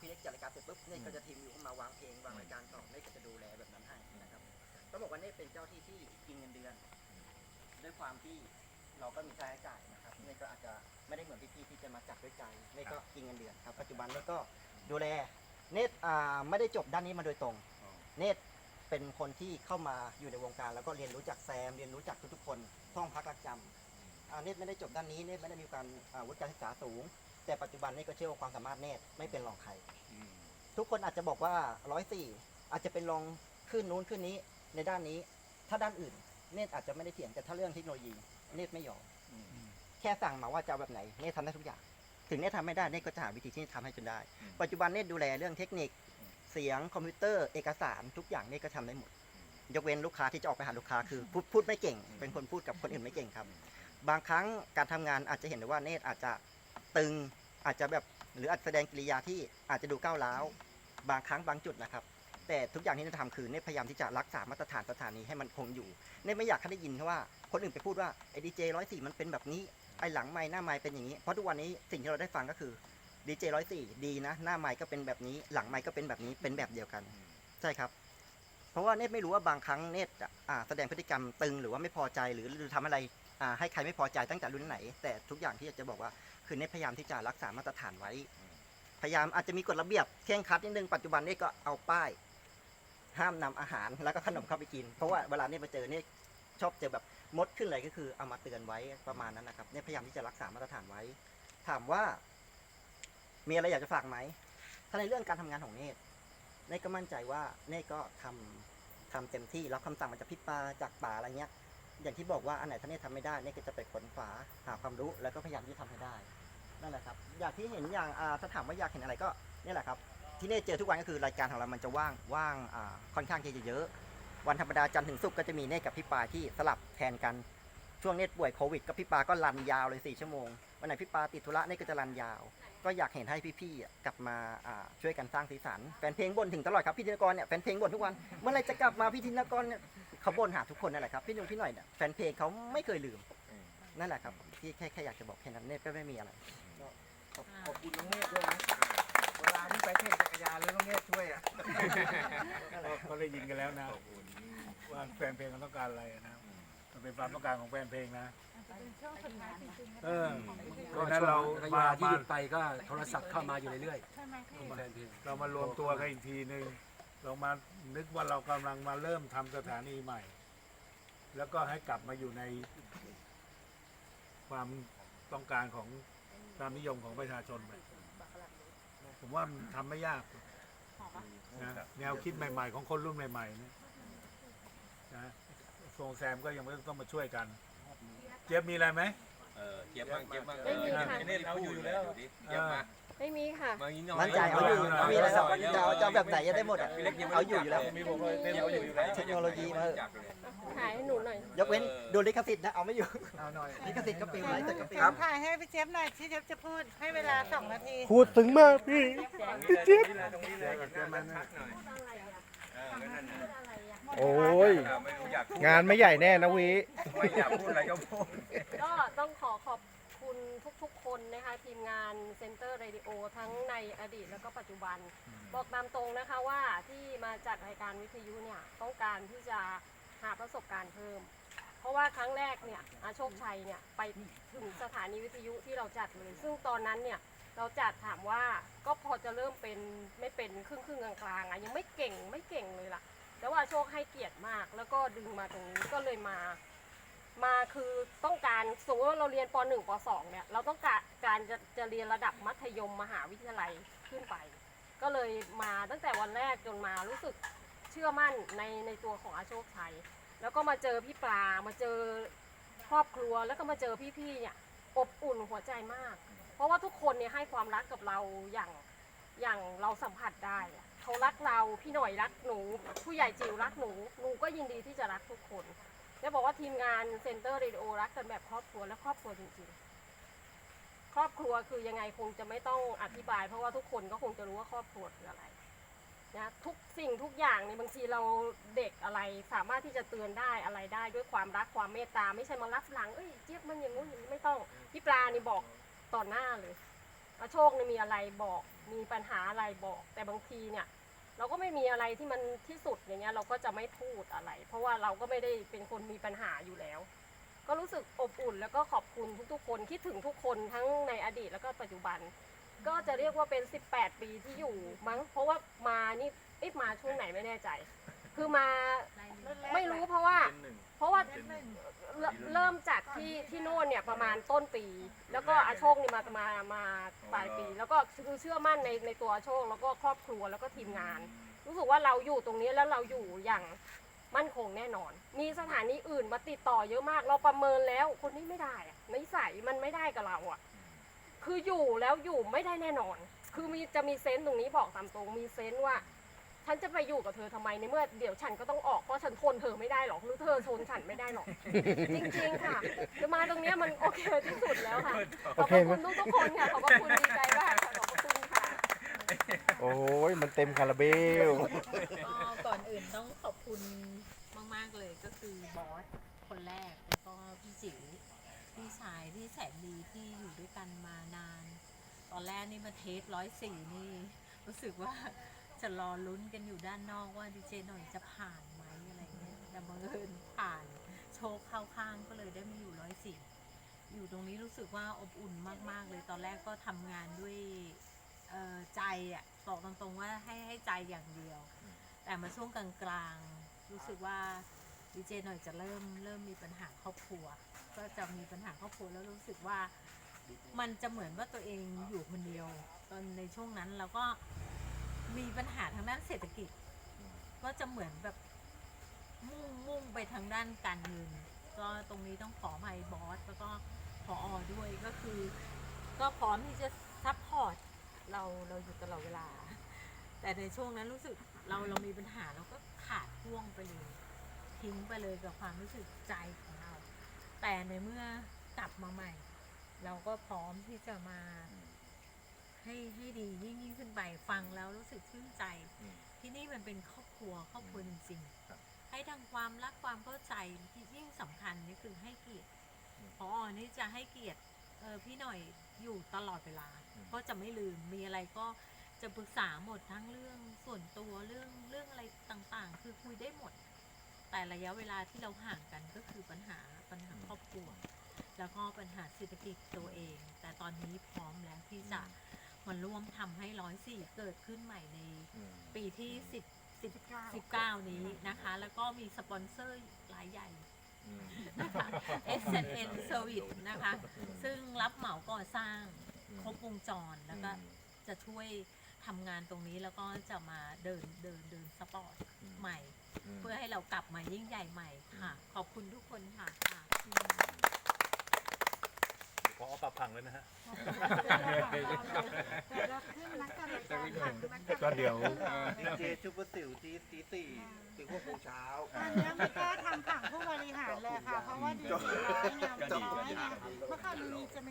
พี่เล็กจัดรายการเสร็จปุ๊บเนตก็จะทีมอยู่เข้ามาวางเพลงวางรายการต่อเนตก็จะดูแลแบบนั้นให้นะครับต้องบอกว่าเนตเป็นเจ้าที่ที่กินเงินเดือน ด้วยความที่เราก็มีค่าใช้จ่ายนะครับเนตก็อาจจะไม่ได้เหมือนพี่ๆที่จะมาจัดด้วยใจเนตก็กินเงินเดือนครับปัจจุบันเนตก็ดูแลเนตอ่าไม่ได้จบด้านนี้มาโดยตรง เนตเป็นคนที่เข้ามาอยู่ในวงการ แล้วก็เรียนรู้จากแซม เรียนรู้จากทุกๆคนท่องพักรักจำอ่าเนตไม่ได้จบด้านนี้เนตไม่ได้มีการอ่าวุฒิการศึกษาสูง แต่ปัจจุบันเนตก็เชื่อว่าความสามารถเนตไม่เป็นรองใคร ทุกคนอาจจะบอกว่าร้อยสี่อาจจะเป็นรองขึ้นนู้นขึ้นนี้ในด้านนี้ ถ้าด้านอื่น เนตอาจจะไม่ได้เถียงแต่ถ้าเรื่องเทคโนโลยีเนตไม่ยอมแค่สั่งมาว่าจะเอาแบบไหนเนตทำได้ทุกอย่าง ถึงเนตทำไม่ได้เนตก็จะหาวิธีที่จะทำให้จนได้อืมปัจจุบันเนตดูแลเรื่องเทคนิค เสียงคอมพิวเตอร์เอกสารทุกอย่างเนตก็ทำได้หมดยกเว้นลูกค้าที่จะออกไปหาลูกค้าคือพูดพูดไม่เก่ง เป็นคนพูดกับคนอื่นไม่เก่งครับ บางครั้งการทำงานอาจจะเห็นได้ว่าเนตอาจจะ ตึงอาจจะแบบหรืออาจแสดงกิริยาที่อาจจะดูก้าวร้าวบางครั้งบางจุดนะครับ แต่ทุกอย่างที่เนตทำคือเนตพยายามที่จะรักษามาตรฐานสถานีให้มันคงอยู่เนตไม่อยากให้ได้ยินแค่ว่าคนอื่นไปพูดว่าไอ้ดีเจร้อยสี่มันเป็นแบบนี้ไอ้หลังไม้หน้าไม้เป็นอย่างนี้เพราะทุกวันนี้สิ่งที่เราได้ฟังก็คือดีเจร้อยสี่ดีนะ หน้าไม้ก็เป็นแบบนี้ หลังไม้ก็เป็นแบบนี้เป็นแบบเดียวกันใช่ครับ เพราะว่าเนตไม่รู้ว่าบางครั้งเนตอ่าแสดงพฤติกรรมตึงหรือว่าไม่พอใจหรือหรือทำอะไรอ่าให้ใครไม่พอใจตั้งแต่รุ่นไหน แต่ทุกอย่างที่อยากจะบอกว่า คือเนตพยายามที่จะรักษามาตรฐานไว้ พยายามอาจจะมีกฎระเบียบเคร่งครัดนิดนึงปัจจุบันนี่ก็เอาป้าย ห้ามนำอาหารแล้วก็ขนมเข้าไปกิน เพราะว่าเวลาเนี่ยมาเจอเนี่ยชอบเจอแบบมดขึ้นอะไรก็คือเอามาเตือนไว้ประมาณนั้นนะครับเนี่ยพยายามที่จะรักษามาตรฐานไว้ ถามว่า มีอะไรอยากจะฝากไหมถ้าในเรื่องการทำงานของเนตเนตก็มั่นใจว่าเนตก็ทำทำเต็มที่รับคำสั่งมาจากพี่ปาจากป่าอะไรเงี้ย อย่างที่บอกว่าอันไหนท่าเน่ทำไม่ได้เน่ก็จะไปค้นฝาหาความรู้แล้วก็พยายามที่จะทำให้ได้นั่นแหละครับอยากที่เห็นอย่างถ้าถามว่าอยากเห็นอะไรก็นี่แหละครับที่เน่เจอทุกวันก็คือรายการของเรามันจะว่างว่างค่อนข้างที่จะเยอะ วันธรรมดาจันทร์ถึงศุกร์ก็จะมีเน่กับพี่ปาที่สลับแทนกันช่วงเน่ป่วยโควิดก็พี่ปาก็รันยาวเลยสี่ชั่วโมง วันไหนพี่ปาติดธุระเน่ก็จะรันยาว ก็อยากเห็นให้พี่ๆอะกลับมาอ่าช่วยกันสร้างสีสันแฟนเพลงบ่นถึงตลอดครับพี่ธินกรเนี่ยแฟนเพลงบ่นทุกวันเมื่อไหรจะกลับมาพี่ธินกรเนี่ยเขาบ่นหาทุกคนนั่นแหละครับพี่หนุ่มพี่หน่อยเนี่ยแฟนเพลงเขาไม่เคยลืมนั่นแหละครับที่แค่แค่อยากจะบอกแค่นั้นเน่ก็ไม่มีอะไรขอบคุณน้องเมฆด้วยนะเวลาที่ไปแข่งจักรยานแล้วน้องเมฆช่วยอะก็ได้ยินกันแล้วนะว่าแฟนเพลงเขาต้องการอะไรนะ มันเป็นความต้องการของแฟนเพลงนะเออก็เพราะฉะนั้นช่วเรางระยะมาเวลาที่มาหยุดไปก็โทรศัพท์เข้ามาอยู่เรื่อยๆแฟนเพลงเรามารวมตัวกันอีกทีหนึ่งเรามานึกว่าเรากำลังมาเริ่มทำสถานีใหม่ แล้วก็ให้กลับมาอยู่ใน ความต้องการของความนิยมของประชาชนไปผมว่ามันทำไม่ยากนะแนวคิดใหม่ ๆ ของคนรุ่นใหม่ๆเนี่ยนะ ทรงแซมก็ยังไม่ต้องมาช่วยกัน เจี๊ยบมีอะไรไหม เออเจี๊ยบบ้างเจี๊ยบบ้างไม่มีค่ะไอ้เนตเอาอยู่อยู่แล้วเจี๊ยบมาไม่มีค่ะ มาอีกหน่อยมั่นใจเอาอยู่มีอะไรครับจะเอาจะเอาแบบไหนจะได้หมดอะพี่เล็กยังไม่เอาอยู่อยู่แล้ว มีผมเลยเนตเอาอยู่อยู่แล้วเทคโนโลยีมาเถอะถ่ายให้หนูหน่อย ยกเว้นดูลิขสิทธิ์นะเอาไม่อยู่เอาหน่อยลิขสิทธิ์ก็ปิวไลฟ์สดก็ปิวถ่ายให้พี่เจี๊ยบหน่อยที่เจี๊ยบจะพูดให้เวลาสองนาที พูดถึงมากพี่พี่เจี๊ยบตรงนี้เลยเจี๊ยบมันนะเออก็นั่นน่ะ โอ้ยเออไม่รู้อยากพูดงานไม่ใหญ่แน่นะวีไม่อยากพูดอะไรก็พูดก็ต้องขอขอบคุณทุกๆ คนนะคะทีมงานเซ็นเตอร์เรดิโอทั้งในอดีตแล้วก็ปัจจุบัน บอกตามตรงนะคะว่าที่มาจัดรายการวิทยุเนี่ยต้องการที่จะหาประสบการณ์เพิ่ม เพราะว่าครั้งแรกเนี่ยอาโชคชัยเนี่ยไปถึงสถานีวิทยุที่เราจัดเลย ซึ่งตอนนั้นเนี่ยเราจัดถามว่าก็พอจะเริ่มเป็นไม่เป็นครึ่งครึ่งๆกลางๆอะยังไม่เก่งไม่เก่งเลยล่ะ แต่ว่าโชคให้เกียรติมาก แล้วก็ดึงมาตรงนี้ก็เลยมา มาคือต้องการสมมติว่าเราเรียนป .1 ป .2 เนี่ยเราต้องการการจะจะเรียนระดับมัธยมมหาวิทยาลัยขึ้นไป ก็เลยมาตั้งแต่วันแรกจนมารู้สึกเชื่อมั่นในในตัวของอาโชคชัย แล้วก็มาเจอพี่ปลามาเจอครอบครัวแล้วก็มาเจอพี่ๆเนี่ยอบอุ่นหัวใจมาก เพราะว่าทุกคนเนี่ยให้ความรักกับเราอย่าง อย่างเราสัมผัสได้อะเขารักเราพี่หน่อยรักหนู ผู้ใหญ่จิ๋วรักหนูหนูก็ยินดีที่จะรักทุกคนแล้วบอกว่าทีมงานเซ็นเตอร์เรดิโอรักกันแบบครอบครัวและครอบครัวจริงๆ ครอบครัวคือยังไงคงจะไม่ต้องอธิบาย เพราะว่าทุกคนก็คงจะรู้ว่าครอบครัวคืออะไรนะทุกสิ่งทุกอย่างในบางทีเราเด็กอะไรสามารถที่จะเตือนได้อะไรได้ด้วยความรักความเมตตา ไม่ใช่มารับหลังเอ้ยเจี๊ยบมันอย่างงู้นอย่างนี้ไม่ต้องพี่ปลานี่บอกต่อหน้าเลย กอาโชคเนี่ยมีอะไรบอก มีปัญหาอะไรบอก แต่บางทีเนี่ย เราก็ไม่มีอะไรที่มันที่สุดอย่างเงี้ยเราก็จะไม่พูดอะไร เพราะว่าเราก็ไม่ได้เป็นคนมีปัญหาอยู่แล้ว ก็รู้สึกอบอุ่นแล้วก็ขอบคุณทุกๆ คนคิดถึงทุกคนทั้งในอดีตแล้วก็ปัจจุบัน ก็จะเรียกว่าเป็น 18 ปีที่อยู่มั้งเพราะว่ามานี่เอ๊ะมาช่วงไหนไม่แน่ใจ คือมา ไม่รู้เพราะว่าเพราะว่าเริ่มเริ่มจากที่ที่โน่นเนี่ยประมาณต้นปี แล้วก็อาโชคนี่มามามาปลายปี แล้วก็คือเชื่อมั่นในในตัวอาโชคแล้วก็ครอบครัวแล้วก็ทีมงาน รู้สึกว่าเราอยู่ตรงนี้แล้วเราอยู่อย่างมั่นคงแน่นอน มีสถานีอื่นมาติดต่อเยอะมาก เราประเมินแล้วคนนี้ไม่ได้อะนิสัยมันไม่ได้กับเราอะคืออยู่แล้วอยู่ไม่ได้แน่นอน คือมีจะมีเซนต์ตรงนี้บอกตามตรงมีเซนต์ว่า ฉันจะไปอยู่กับเธอทำไมในเมื่อเดี๋ยวฉันก็ต้องออกเพราะฉันทนเธอไม่ได้หรอกหรือเธอทนฉันไม่ได้หรอก จริงๆค่ะจะมาตรงเนี้ยมันโอเคที่สุดแล้วค่ะขอบพระคุณทุกๆคนค่ะขอบพระคุณดีใจมากค่ะขอบพระคุณค่ะ โอ้ยมันเต็มคาราเบล ก็ก่อนอื่นต้องขอบคุณมาก ๆ เลยก็คือบอสคนแรก แล้วก็พี่จิ๋วพี่ชายที่แสนดีที่อยู่ด้วยกันมานาน ตอนแรกนี่มาเทสร้อยสี่นี่ รู้สึกว่า จะรอลุ้นกันอยู่ด้านนอกว่าดีเจหน่อยจะผ่านไหมอะไรเงี้ยแต่บังเอิญผ่าน โชคเข้าข้างก็เลยได้มาอยู่ร้อยสี่อยู่ตรงนี้รู้สึกว่าอบอุ่นมาก ๆ เลยตอนแรกก็ทำงานด้วยใจอะบอกตรงๆว่าให้ให้ใจอย่างเดียว แต่มาช่วงกลางๆ รู้สึกว่าดีเจหน่อยจะเริ่มเริ่มมีปัญหาครอบครัว ก็จะมีปัญหาครอบครัวแล้วรู้สึกว่ามันจะเหมือนว่าตัวเองอยู่คนเดียว ตอนในช่วงนั้นเราก็ มีปัญหาทางด้านเศรษฐกิจ ก็จะเหมือนแบบมุ่งมุ่งไปทางด้านการเงิน ก็ตรงนี้ต้องขออภัยบอสแล้วก็พออด้วยก็คือ ก็พร้อมที่จะซัพพอร์ตเราเราอยู่ตลอดเวลา แต่ในช่วงนั้นรู้สึกเราเรามีปัญหาเราก็ขาดพ่วงไปเลยทิ้งไปเลยกับความรู้สึกใจของเรา แต่ในเมื่อกลับมาใหม่ เราก็พร้อมที่จะมา ให้ให้ดียิ่งยิ่งขึ้นไปฟังแล้วรู้สึกชื่นใจที่นี่มันเป็นครอบครัวครอบครัวจริงๆให้ทางความรักความเข้าใจที่ยิ่งสำคัญนี่คือให้เกียรติพอนี่จะให้เกียรติเออพี่หน่อยอยู่ตลอดเวลาก็จะไม่ลืมมีอะไรก็จะปรึกษาหมดทั้งเรื่องส่วนตัวเรื่องเรื่องอะไรต่างๆ คือคุยได้หมด แต่ระยะเวลาที่เราห่างกันก็คือปัญหาปัญหาครอบครัว แล้วก็ปัญหาเศรษฐกิจตัวเอง แต่ตอนนี้พร้อมแล้วที่จะ มาร่วมทำให้ร้อยสี่เกิดขึ้นใหม่ในปีที่สิบสิบสิบเก้านี้นะคะ แล้วก็มีสปอนเซอร์รายใหญ่ นะคะ S N Service นะคะ ซึ่งรับเหมาก่อสร้างครบวงจรแล้วก็จะช่วยทำงานตรงนี้แล้วก็จะมาเดินเดินเดินสปอร์ตใหม่ เพื่อให้เรากลับมายิ่งใหญ่ใหม่ค่ะ ขอบคุณทุกคนค่ะค่ะ ขอปรับผังเลยนะฮะ ก็เดี๋ยว ดีเจซูเปอร์สิวทีตีสี่ถึงหกโมงเช้า ตอนนี้ไม่กล้าทำผังผู้บริหารเลยค่ะ เพราะว่าดีสี่ร้อยเนี่ยดีร้อยเนี่ยเมื่อก่อนมันมีจะมี